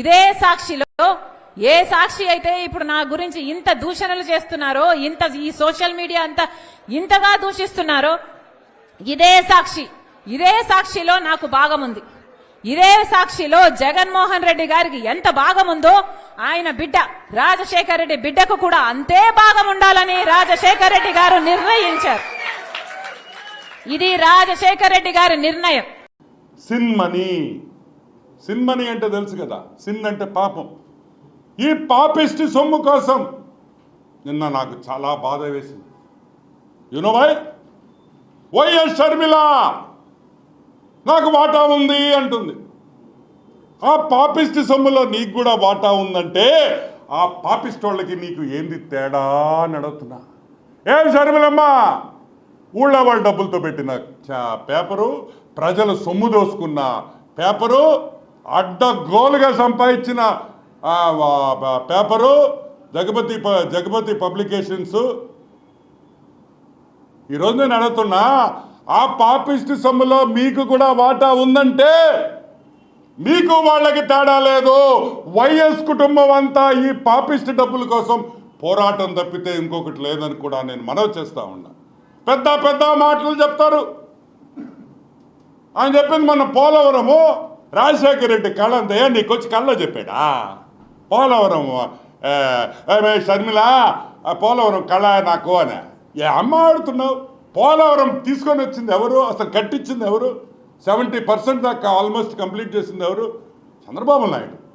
ఇదే సాక్షిలో ఏ సాక్షి అయితే ఇప్పుడు నా గురించి ఇంత దూషణలు చేస్తున్నారో ఇంత ఈ సోషల్ మీడియా అంత ఇంతగా దూషిస్తున్నారో ఇదే సాక్షి. ఇదే సాక్షిలో నాకు భాగం ఉంది. ఇదే సాక్షిలో జగన్మోహన్ రెడ్డి గారికి ఎంత భాగం ఉందో ఆయన బిడ్డ రాజశేఖర రెడ్డి బిడ్డకు కూడా అంతే భాగం ఉండాలని రాజశేఖర రెడ్డి గారు నిర్ణయించారు. ఇది రాజశేఖర రెడ్డి గారి నిర్ణయం. సిన్మని సిన్మని అంటే తెలుసు కదా సిన్ అంటే పాపం. ఈ పాపిష్టి సొమ్ము కోసం నిన్న నాకు చాలా బాధ వేసింది. యునో వై వైఎస్ షర్మిల నాకు వాటా ఉంది అంటుంది. ఆ పాపిష్టి సొమ్ములో నీకు కూడా వాటా ఉందంటే ఆ పాపిస్టోళ్ళకి నీకు ఏంది తేడా అని అడుగుతున్నా. ఏం షర్మిలమ్మా ఊళ్ళో వాళ్ళ డబ్బులతో పెట్టిన పేపరు ప్రజలు సొమ్ము దోసుకున్న పేపరు అడ్డగోలుగా సంపాదించిన వా- పేపరు జగపతి ప- జగపతి పబ్లికేషన్స్. ఈరోజు నేను అడుగుతున్నా ఆ పాపిస్ట్ సొమ్ములో మీకు కూడా వాటా ఉందంటే మీకు వాళ్ళకి తేడా లేదు. వైఎస్ కుటుంబం అంతా ఈ పాపిస్ట్ డబ్బుల కోసం పోరాటం తప్పితే ఇంకొకటి లేదని కూడా నేను మనవి చేస్తా ఉన్నా. పెద్ద పెద్ద మాటలు చెప్తారు. ఆయన చెప్పింది మన పోలవరము. రాజశేఖర రెడ్డి కళ నీకు వచ్చి కళ్ళ చెప్పాడా? పోలవరం ఆ, షర్మిల పోలవరం కళ నాకు అని. ఏ అమ్మ ఆడుతున్నావు? పోలవరం తీసుకొని వచ్చింది ఎవరు? అసలు కట్టించింది ఎవరు? సెవెంటీ పర్సెంట్ దాకా ఆల్మోస్ట్ కంప్లీట్ చేసింది ఎవరు? చంద్రబాబు నాయుడు.